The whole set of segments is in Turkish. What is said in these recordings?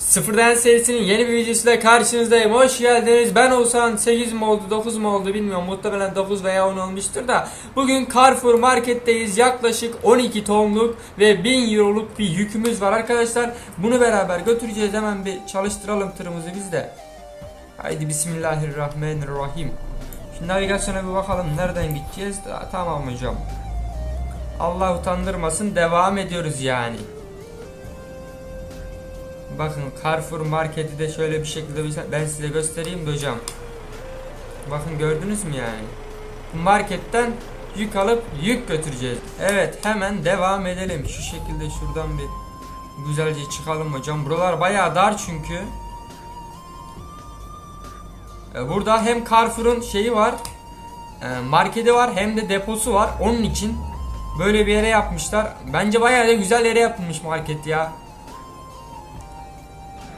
Sıfırdan serisinin yeni bir videosuyla karşınızdayım. Hoş geldiniz. Ben Oğuzhan 8 mi oldu 9 mu oldu bilmiyorum. Muhtemelen 9 veya 10 olmuştur da. Bugün Carrefour marketteyiz. Yaklaşık 12 tonluk ve 1000 euroluk bir yükümüz var arkadaşlar. Bunu beraber götüreceğiz. Hemen bir çalıştıralım tırımızı biz de. Haydi Bismillahirrahmanirrahim. Şimdi navigasyona bir bakalım. Nereden gideceğiz? Tamam hocam. Allah utandırmasın. Devam ediyoruz yani. Bakın Carrefour marketi de şöyle bir şekilde bir- ben size göstereyim de hocam. Bakın gördünüz mü yani? Marketten yük alıp yük götüreceğiz. Evet hemen devam edelim. Şu şekilde şuradan bir güzelce çıkalım hocam. Buralar bayağı dar çünkü. E, Burada hem Carrefour'un şeyi var. e, Marketi var hem de deposu var. Onun için böyle bir yere yapmışlar. Bence bayağı da güzel yere yapılmış market ya.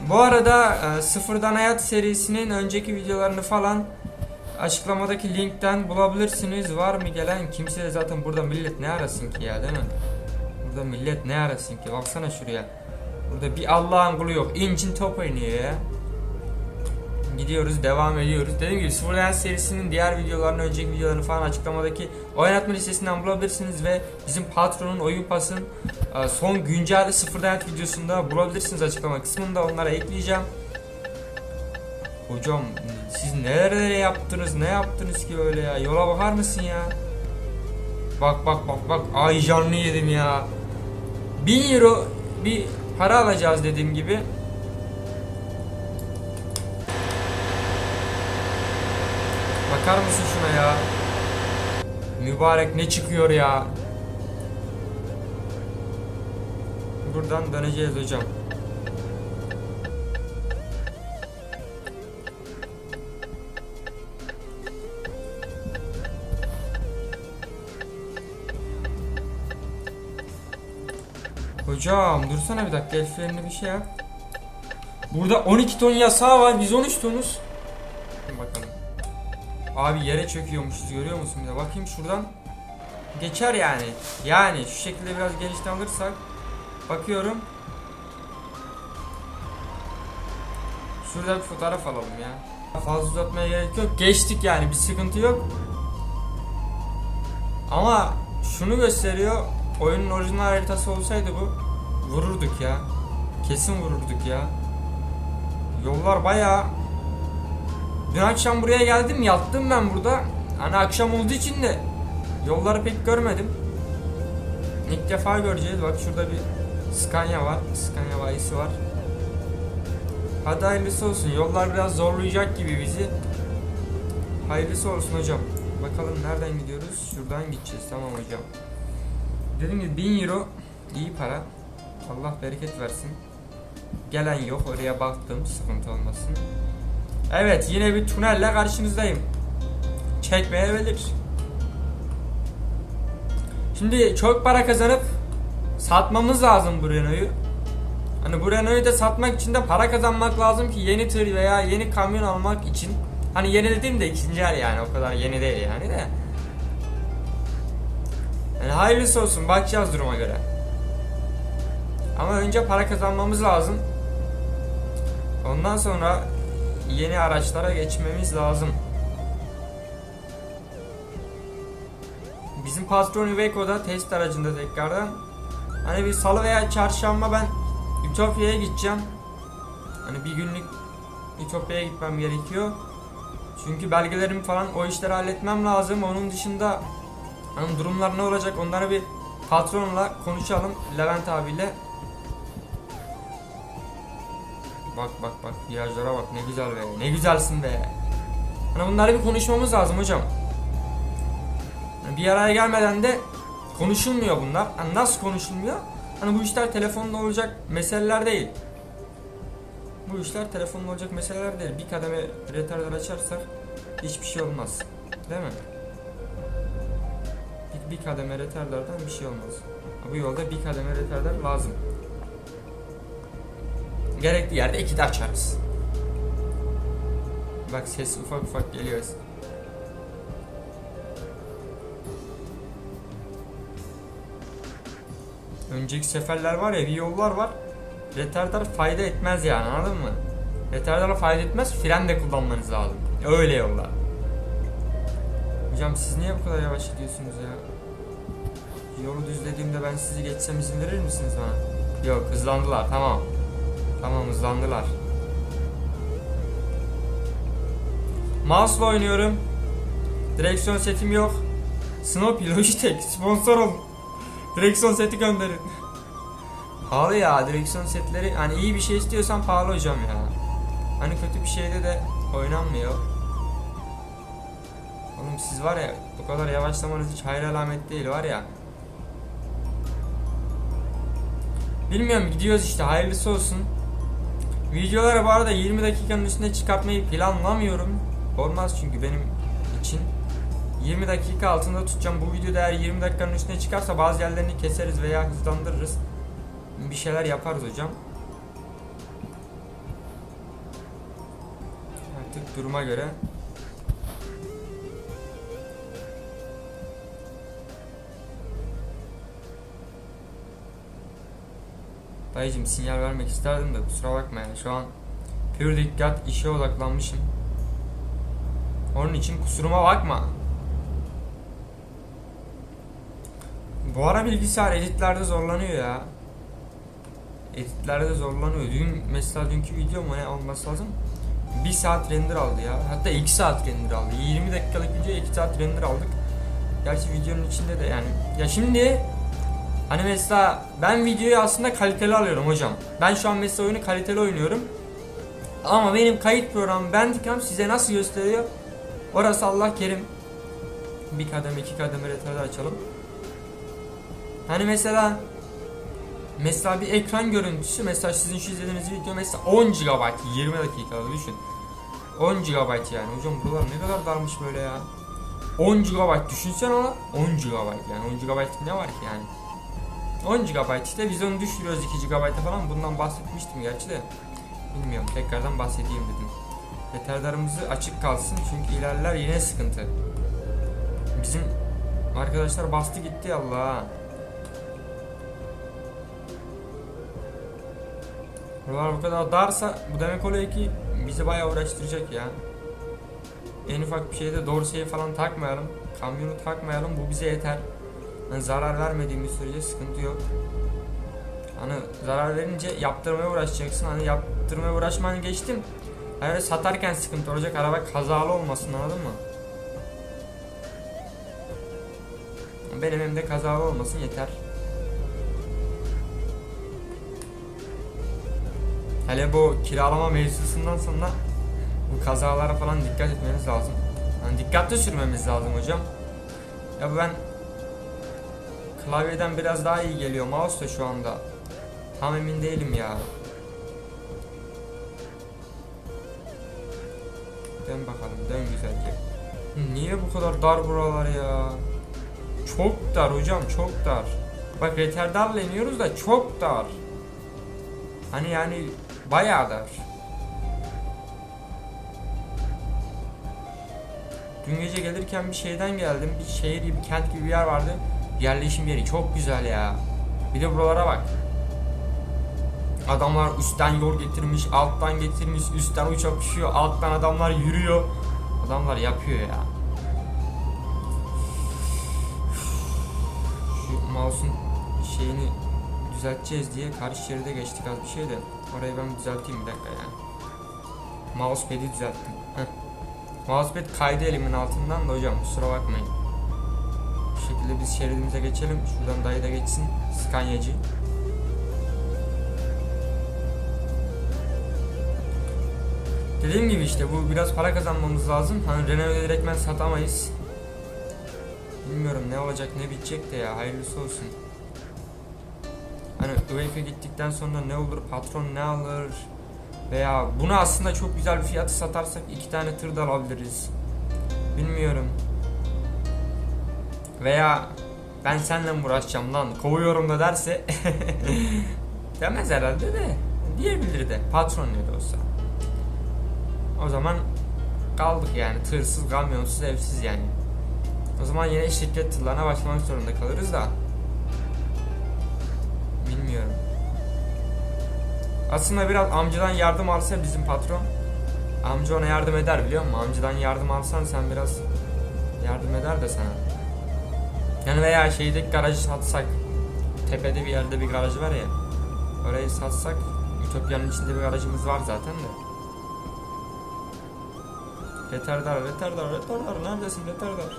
Bu arada e, Sıfırdan Hayat serisinin önceki videolarını falan açıklamadaki linkten bulabilirsiniz. Var mı gelen kimse de zaten burada millet ne arasın ki ya değil mi? Burada millet ne arasın ki? Baksana şuraya. Burada bir Allah'ın kulu yok. İncin top oynuyor ya. Gidiyoruz, devam ediyoruz. Dediğim gibi Hayat serisinin diğer videolarını, önceki videolarını falan açıklamadaki oynatma listesinden bulabilirsiniz ve bizim patronun oyun pasın e, son güncel sıfırdan hayat videosunda bulabilirsiniz açıklama kısmında onlara ekleyeceğim. Hocam siz nerelere yaptınız ne yaptınız ki öyle ya yola bakar mısın ya? Bak bak bak bak ay canlı yedim ya. 1000 euro bir para alacağız dediğim gibi. Bakar mısın şuna ya? Mübarek ne çıkıyor ya? Buradan döneceğiz hocam. Hocam dursana bir dakika el bir şey yap. Burada 12 ton yasağı var biz 13 tonuz. Abi yere çöküyormuşuz görüyor musun de bakayım şuradan. Geçer yani. Yani şu şekilde biraz genişten alırsak. Bakıyorum. Şurada bir fotoğraf alalım ya. Fazla uzatmaya gerek yok. Geçtik yani bir sıkıntı yok. Ama şunu gösteriyor. Oyunun orijinal haritası olsaydı bu vururduk ya. Kesin vururduk ya. Yollar bayağı Dün akşam buraya geldim yattım ben burada. Hani akşam olduğu için de yolları pek görmedim. İlk defa göreceğiz. Bak şurada bir Scania var. Scania bayisi var. Hadi hayırlısı olsun. Yollar biraz zorlayacak gibi bizi. Hayırlısı olsun hocam. Bakalım nereden gidiyoruz? Şuradan gideceğiz. Tamam hocam. Dediğim gibi 1000 euro iyi para. Allah bereket versin. Gelen yok. Oraya baktım. Sıkıntı olmasın. Evet yine bir tünelle karşınızdayım. Çekmeyebilir. Şimdi çok para kazanıp satmamız lazım bu Renault'u. Hani bu Renault'u da satmak için de para kazanmak lazım ki yeni tır veya yeni kamyon almak için. Hani yeni dediğim de ikinci el yani o kadar yeni değil yani de. Yani hayırlısı olsun bakacağız duruma göre. Ama önce para kazanmamız lazım. Ondan sonra yeni araçlara geçmemiz lazım. Bizim patron Iveco'da test aracında tekrardan hani bir salı veya çarşamba ben Ütopya'ya gideceğim. Hani bir günlük Ütopya'ya gitmem gerekiyor. Çünkü belgelerimi falan o işleri halletmem lazım. Onun dışında hani durumlar ne olacak onları bir patronla konuşalım Levent abiyle. Bak bak bak virajlara bak ne güzel be ne güzelsin be. Hani bunları bir konuşmamız lazım hocam. Hani bir araya gelmeden de konuşulmuyor bunlar. Hani nasıl konuşulmuyor? Hani bu işler telefonla olacak meseleler değil. Bu işler telefonla olacak meseleler değil. Bir kademe retarder açarsak hiçbir şey olmaz. Değil mi? Bir, bir kademe retarderden bir şey olmaz. Bu yolda bir kademe retarder lazım. Gerekli yerde iki de açarız. Bak ses ufak ufak geliyor. Önceki seferler var ya bir yollar var. retardar fayda etmez yani anladın mı? Retardar fayda etmez fren de kullanmanız lazım. Öyle yollar. Hocam siz niye bu kadar yavaş gidiyorsunuz ya? Yolu düzlediğimde ben sizi geçsem izin verir misiniz bana? Yok hızlandılar tamam. Tamam hızlandılar. Mouse'la oynuyorum. Direksiyon setim yok. Snoopy Logitech sponsor olun. Direksiyon seti gönderin. pahalı ya direksiyon setleri. Hani iyi bir şey istiyorsan pahalı hocam ya. Hani kötü bir şeyde de oynanmıyor. Oğlum siz var ya bu kadar yavaşlamanız hiç hayır alamet değil var ya. Bilmiyorum gidiyoruz işte hayırlısı olsun. Videoları bu arada 20 dakikanın üstüne çıkartmayı planlamıyorum. Olmaz çünkü benim için. 20 dakika altında tutacağım. Bu videoda eğer 20 dakikanın üstüne çıkarsa bazı yerlerini keseriz veya hızlandırırız. Bir şeyler yaparız hocam. Artık duruma göre. Dayıcım sinyal vermek isterdim de kusura bakma yani şu an pür dikkat işe odaklanmışım. Onun için kusuruma bakma. Bu ara bilgisayar editlerde zorlanıyor ya. Editlerde zorlanıyor. Dün mesela dünkü video mu ne olması lazım? 1 saat render aldı ya. Hatta 2 saat render aldı. 20 dakikalık videoya 2 saat render aldık. Gerçi videonun içinde de yani. Ya şimdi hani mesela ben videoyu aslında kaliteli alıyorum hocam. Ben şu an mesela oyunu kaliteli oynuyorum. Ama benim kayıt programım Bandicam size nasıl gösteriyor? Orası Allah kerim. Bir kademe iki kademe retarda açalım. Hani mesela mesela bir ekran görüntüsü mesela sizin şu izlediğiniz video mesela 10 GB 20 dakikada düşün. 10 GB yani hocam buralar ne kadar darmış böyle ya. 10 GB düşünsene ona 10 GB yani 10 GB ne var ki yani. 10 GB işte biz onu düşürüyoruz 2 GB falan bundan bahsetmiştim gerçi de. Bilmiyorum tekrardan bahsedeyim dedim. Retardarımızı açık kalsın çünkü ilerler yine sıkıntı. Bizim arkadaşlar bastı gitti Allah. Buralar bu kadar darsa bu demek oluyor ki bizi bayağı uğraştıracak ya. En ufak bir şeyde dorseyi falan takmayalım. Kamyonu takmayalım bu bize yeter. Hani zarar vermediğimiz sürece sıkıntı yok. Hani zarar verince yaptırmaya uğraşacaksın. Hani yaptırmaya uğraşmanı geçtim. Hani satarken sıkıntı olacak. Araba kazalı olmasın anladın mı? Benim elimde kazalı olmasın yeter. Hele bu kiralama mevzusundan sonra bu kazalara falan dikkat etmeniz lazım. Yani dikkatli sürmemiz lazım hocam. Ya ben klavyeden biraz daha iyi geliyor mouse da şu anda. Tam emin değilim ya. Dön bakalım dön güzelce. Niye bu kadar dar buralar ya? Çok dar hocam çok dar. Bak retardarla iniyoruz da çok dar. Hani yani bayağı dar. Dün gece gelirken bir şeyden geldim. Bir şehir gibi, kent gibi bir yer vardı. Yerleşim yeri çok güzel ya. Bir de buralara bak. Adamlar üstten yol getirmiş, alttan getirmiş, üstten uçak uçuyor, alttan adamlar yürüyor. Adamlar yapıyor ya. Şu mouse'un şeyini düzelteceğiz diye karşı şeride geçtik az bir şey de. Orayı ben düzelteyim bir dakika ya. Mousepad'i düzelttim. Heh. Mousepad kaydı elimin altından da hocam kusura bakmayın. Bu şekilde biz şeridimize geçelim. Şuradan dayı da geçsin. Scania'cı. Dediğim gibi işte bu biraz para kazanmamız lazım. Hani Renault'u direktmen satamayız. Bilmiyorum ne olacak ne bitecek de ya hayırlısı olsun. Hani UEFA gittikten sonra ne olur patron ne alır veya bunu aslında çok güzel bir fiyatı satarsak iki tane tır da alabiliriz. Bilmiyorum. Veya ben seninle mi uğraşacağım lan kovuyorum da derse demez herhalde de diyebilir de patron ne de olsa. O zaman kaldık yani tırsız, kamyonsuz, evsiz yani. O zaman yine şirket tırlarına başlamak zorunda kalırız da. Bilmiyorum. Aslında biraz amcadan yardım alsa bizim patron. Amca ona yardım eder biliyor musun? Amcadan yardım alsan sen biraz yardım eder de sana. Yani veya şeydeki garajı satsak. Tepede bir yerde bir garaj var ya. Orayı satsak. Ütopya'nın içinde bir garajımız var zaten de. Retardar, retardar, retardar. Neredesin retardar?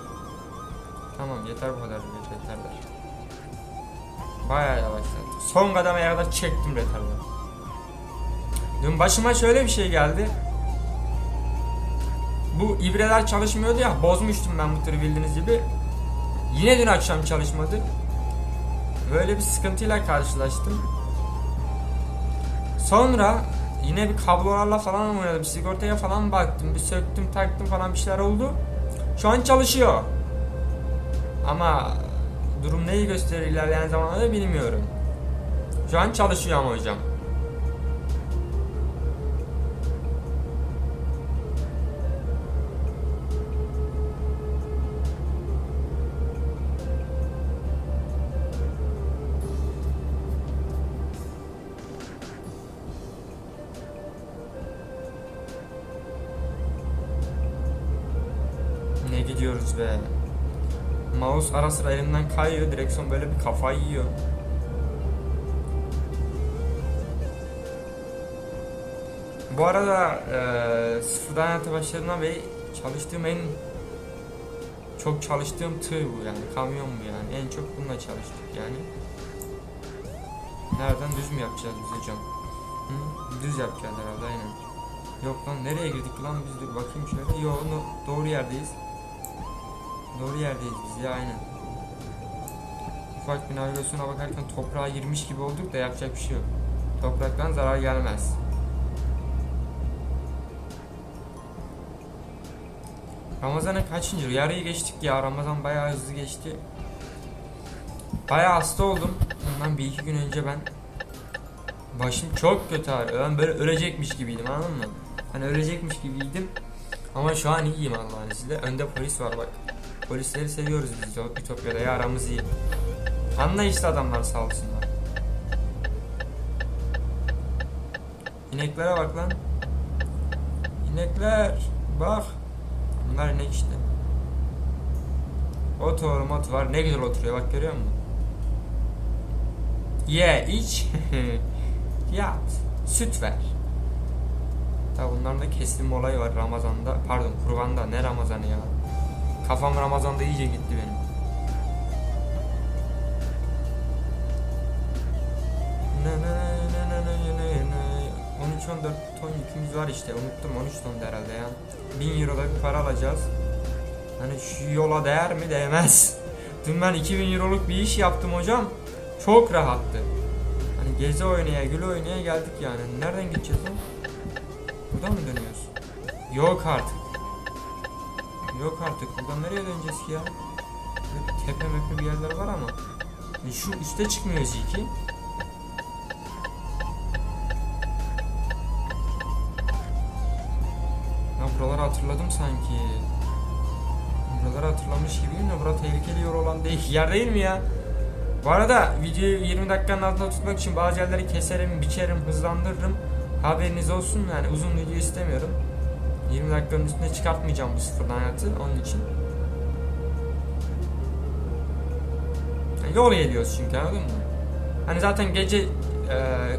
Tamam yeter bu kadar retardar. Bayağı yavaşladı. Son kademeye kadar çektim retardar. Dün başıma şöyle bir şey geldi. Bu ibreler çalışmıyordu ya bozmuştum ben bu tür bildiğiniz gibi. Yine dün akşam çalışmadı. Böyle bir sıkıntıyla karşılaştım. Sonra yine bir kablolarla falan oynadım. Sigortaya falan baktım. Bir söktüm taktım falan bir şeyler oldu. Şu an çalışıyor. Ama durum neyi gösterir ilerleyen zamanlarda bilmiyorum. Şu an çalışıyor ama hocam. Gidiyoruz be. Mouse ara sıra elimden kayıyor. Direksiyon böyle bir kafayı yiyor. Bu arada eee sıfırdan hayata başladığımdan beri çalıştığım en çok çalıştığım tır bu yani kamyon bu yani en çok bununla çalıştık yani. Nereden düz mü yapacağız biz hocam? Hı? Düz yapacağız herhalde aynen. Yok lan nereye girdik lan biz dur bakayım şöyle. Yo no- doğru yerdeyiz. Doğru yerdeyiz biz ya aynen. Ufak bir navigasyona bakarken toprağa girmiş gibi olduk da yapacak bir şey yok. Topraktan zarar gelmez. Ramazan'ın kaçıncı? Yarıyı geçtik ya. Ramazan bayağı hızlı geçti. Bayağı hasta oldum. Bundan bir iki gün önce ben başım çok kötü ağrıyor. Ben böyle ölecekmiş gibiydim anladın mı? Hani ölecekmiş gibiydim. Ama şu an iyiyim Allah'ın izniyle. Önde polis var bak. Polisleri seviyoruz biz de Ütopya'da ya aramız iyi. Anlayışlı adamlar sağ olsunlar. İneklere bak lan. İnekler. Bak. Bunlar inek işte. Ot var, ot var. Ne güzel oturuyor bak görüyor musun? Ye, iç. Yat. Süt ver. Tabi bunların da kesim olayı var Ramazan'da. Pardon kurbanda ne Ramazan'ı ya. Kafam Ramazan'da iyice gitti benim. Ne ne ne ne ne ne ne ne 13-14 ton yükümüz var işte. Unuttum 13 ton herhalde ya. 1000 euro da bir para alacağız. Hani şu yola değer mi? Değmez. Dün ben 2000 euroluk bir iş yaptım hocam. Çok rahattı. Hani gezi oynaya gül oynaya geldik yani. Nereden gideceğiz lan? Buradan mı dönüyoruz? Yok artık Yok artık buradan nereye döneceğiz ki ya? Böyle tepe mepe bir yerler var ama E Şu üste çıkmıyor Z2 Ya buraları hatırladım sanki. Buraları hatırlamış gibiyim de bura tehlikeli yol olan değil. Yer değil mi ya? Bu arada videoyu 20 dakikanın altında tutmak için bazı yerleri keserim, biçerim, hızlandırırım. Haberiniz olsun yani uzun video istemiyorum. 20 dakikanın üstüne çıkartmayacağım bu sıfırdan hayatı onun için. Yol geliyoruz çünkü anladın mı? Hani zaten gece e,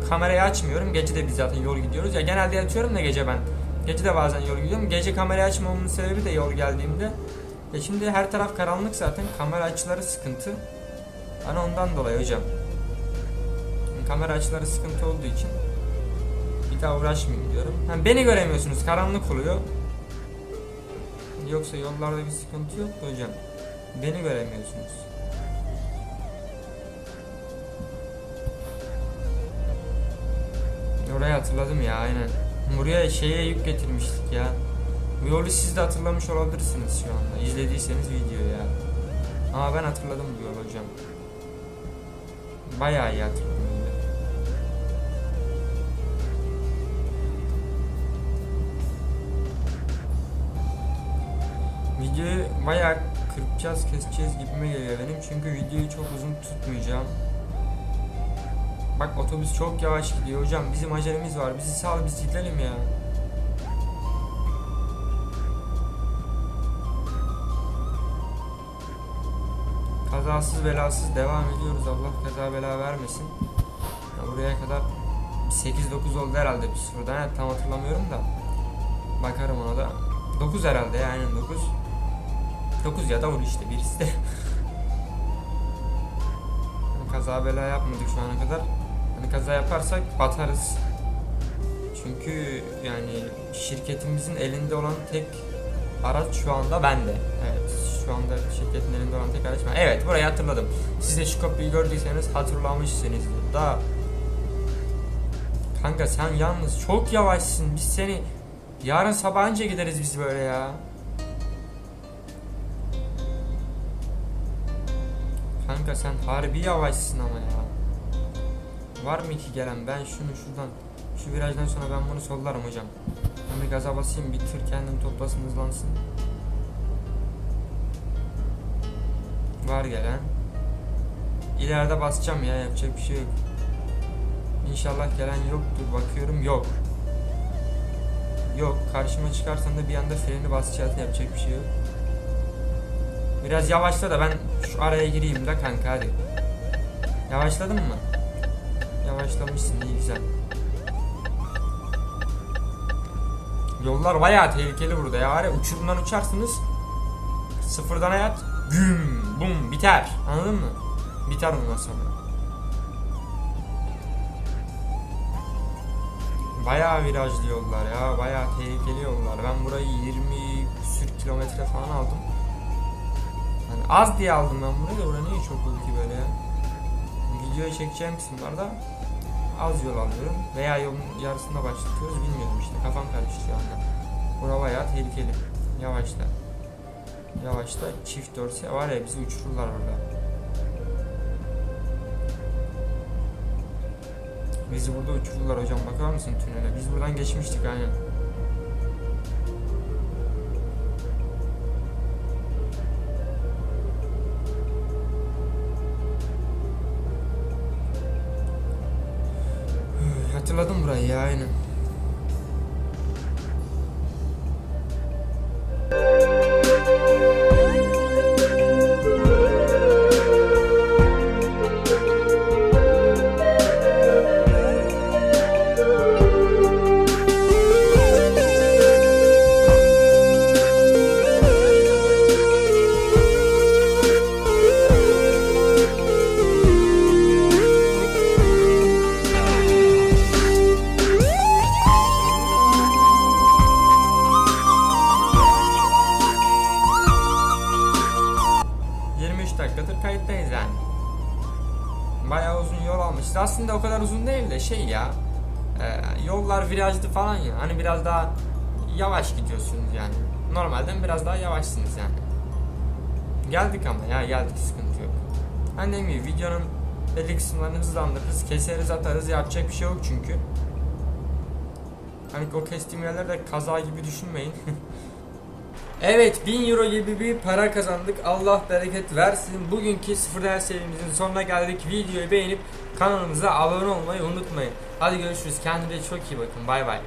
kamerayı açmıyorum. Gece de biz zaten yol gidiyoruz. Ya genelde yatıyorum da gece ben. Gece de bazen yol gidiyorum. Gece kamerayı açmamamın sebebi de yol geldiğimde. Ya şimdi her taraf karanlık zaten. Kamera açıları sıkıntı. Hani ondan dolayı hocam. Yani kamera açıları sıkıntı olduğu için bir daha uğraşmayayım diyorum. Hani beni göremiyorsunuz. Karanlık oluyor. Yoksa yollarda bir sıkıntı yok da hocam. Beni göremiyorsunuz. Orayı hatırladım ya aynen. Buraya şeye yük getirmiştik ya. Bu yolu siz de hatırlamış olabilirsiniz şu anda. İzlediyseniz video ya. Ama ben hatırladım bu yolu hocam. Bayağı iyi hatırladım. Videoyu bayağı kırpacağız, keseceğiz gibime geliyor benim. Çünkü videoyu çok uzun tutmayacağım. Bak otobüs çok yavaş gidiyor hocam. Bizim acelemiz var. Bizi sal biz gidelim ya. Kazasız belasız devam ediyoruz. Allah kaza bela vermesin. Ya buraya kadar 8-9 oldu herhalde bir sıfırdan. Yani tam hatırlamıyorum da. Bakarım ona da. 9 herhalde ya aynen 9. 9 ya da 10 işte birisi de. Yani kaza bela yapmadık şu ana kadar. Hani kaza yaparsak batarız. Çünkü yani şirketimizin elinde olan tek araç şu anda bende. Evet şu anda şirketin elinde olan tek araç ben. Evet burayı hatırladım. Siz de şu kapıyı gördüyseniz hatırlamışsınızdır da. Kanka sen yalnız çok yavaşsın. Biz seni yarın sabah önce gideriz biz böyle ya. Kanka sen harbi yavaşsın ama ya. Var mı ki gelen? Ben şunu şuradan şu virajdan sonra ben bunu sollarım hocam. Ben bir gaza basayım bir tır kendini toplasın hızlansın. Var gelen. İleride basacağım ya yapacak bir şey yok. İnşallah gelen yoktur bakıyorum yok. Yok karşıma çıkarsan da bir anda freni basacağız yapacak bir şey yok. Biraz yavaşla da ben şu araya gireyim de kanka hadi. Yavaşladın mı? Yavaşlamışsın iyi güzel. Yollar bayağı tehlikeli burada ya. Var uçurumdan uçarsınız. Sıfırdan hayat güm bum biter. Anladın mı? Biter ondan sonra. Bayağı virajlı yollar ya. Bayağı tehlikeli yollar. Ben burayı 20 küsür kilometre falan aldım. Az diye aldım ben burayı da buraya niye çok oldu ki böyle ya? Videoya çekeceğim kısımlarda az yol alıyorum veya yolun yarısında başlatıyoruz bilmiyorum işte kafam karıştı şu anda. Bura bayağı tehlikeli. Yavaşla. Yavaşla çift dorse var ya bizi uçururlar burada. Bizi burada uçururlar hocam bakar mısın tünele? Biz buradan geçmiştik aynen. Hatırladım burayı uzun yol almışız. Aslında o kadar uzun değil de şey ya. e, yollar virajlı falan ya. Hani biraz daha yavaş gidiyorsunuz yani. Normalden biraz daha yavaşsınız yani. Geldik ama ya geldik sıkıntı yok. Hani dediğim gibi videonun belli kısımlarını hızlandırırız, keseriz atarız yapacak bir şey yok çünkü. Hani o kestiğim yerler de kaza gibi düşünmeyin. Evet 1000 euro gibi bir para kazandık. Allah bereket versin. Bugünkü sıfırdan serimizin sonuna geldik. Videoyu beğenip kanalımıza abone olmayı unutmayın. Hadi görüşürüz. Kendinize çok iyi bakın. Bay bay.